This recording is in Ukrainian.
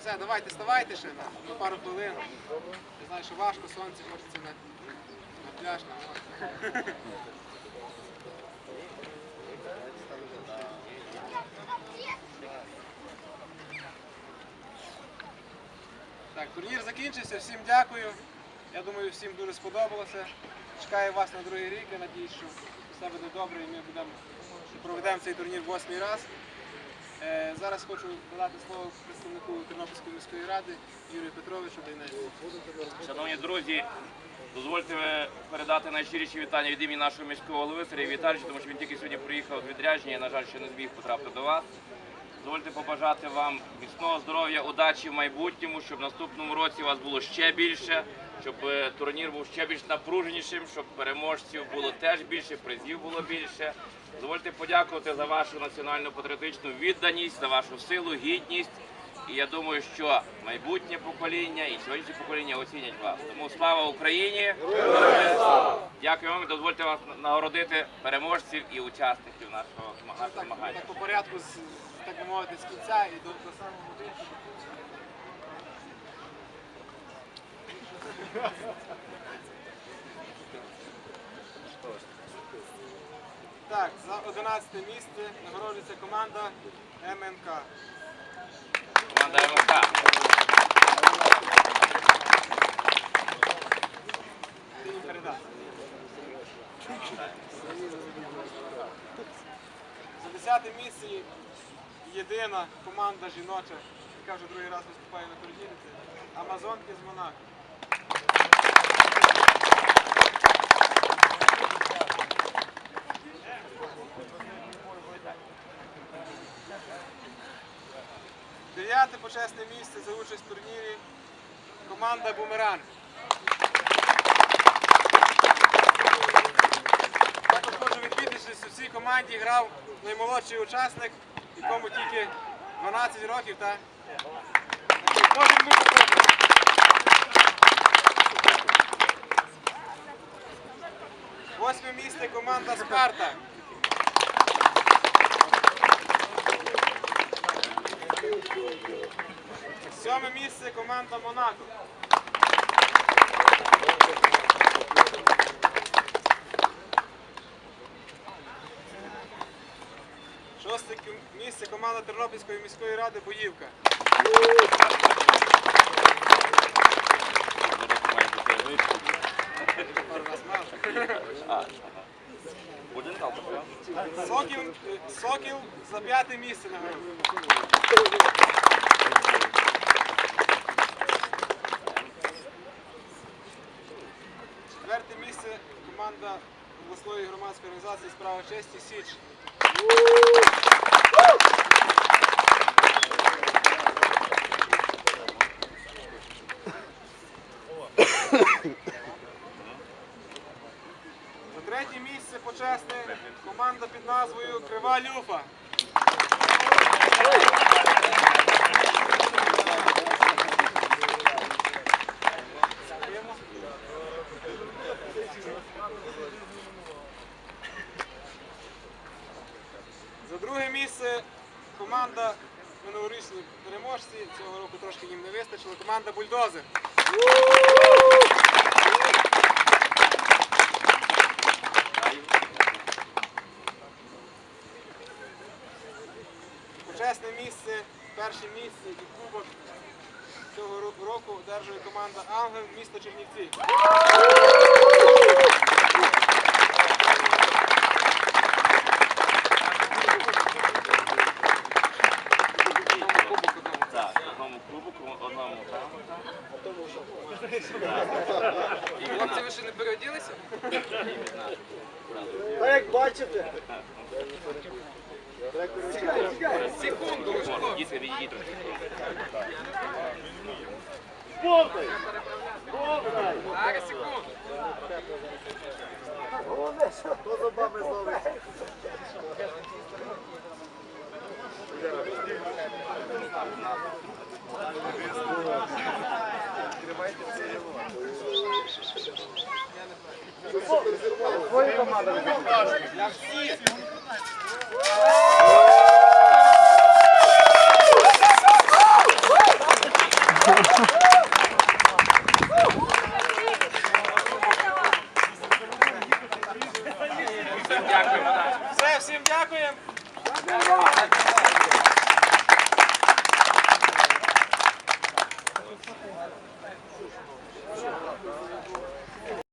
Все, давайте, ставайте ще на, пару хвилин. Я знаю, що важко, сонце хочеться на, на пляж. На. Так, турнір закінчився, всім дякую. Я думаю, всім дуже сподобалося. Чекаю вас на другий рік, я надіюсь, що все буде добре і ми будемо проведемо цей турнір восьмий раз. Е, зараз хочу надати слово представнику Тернопільської міської ради Юрію Петровичу Дейневі. Шановні друзі, дозвольте передати найщиріші вітання від імені нашого міського голови Сергія Віталійовича, тому що він тільки сьогодні приїхав з відрядження, на жаль, ще не зміг потрапити до вас. Дозвольте побажати вам міцного здоров'я, удачі в майбутньому, щоб в наступному році вас було ще більше, щоб е, турнір був ще більш напруженішим, щоб переможців було теж більше, призів було більше. Дозвольте подякувати за вашу національну патріотичну відданість, за вашу силу, гідність. І я думаю, що майбутнє покоління і сьогоднішнє покоління оцінять вас. Тому слава Україні! Дякую вам і дозвольте вас нагородити переможців і учасників нашого нашого Так, змагання. так по порядку, з, так би мовити, з кінця і до, до самого виходу. Так, за 11 місце нагороджується команда МНК. Команда МФК. Ти їм передати. За 10 місце єдина команда жіноча, яка вже другий раз виступає на турнірі. Це Амазонки з Монако. Дев'яте почесне місце за участь в турнірі команда Бумеранг. Також хочу відмітити, що в цій команді грав наймолодший учасник, якому тільки 12 років, та. Восьме місце команда Спарта. Сьоме місце команда Монако. Шосте місце команда Тернопільської міської ради Боївка. Сокіл, е, Сокіл за п'яте місце на Четверте місце команда обласної громадської організації Справа честі Січ. За третє місце почесне команда під назвою Крива Люфа. За друге місце команда минулорічні переможці. Цього року трошки їм не вистачило. Команда Бульдозер. Почесне місце, перше місце і кубок цього року одержує команда Ангел місто Чернівці. Ще не переоділися? Та як бачите, Секунду, відійдіть повний! Повний! Зараз, секунду. Головне, що хто зубами зловить. команда. Все, всім дякуємо.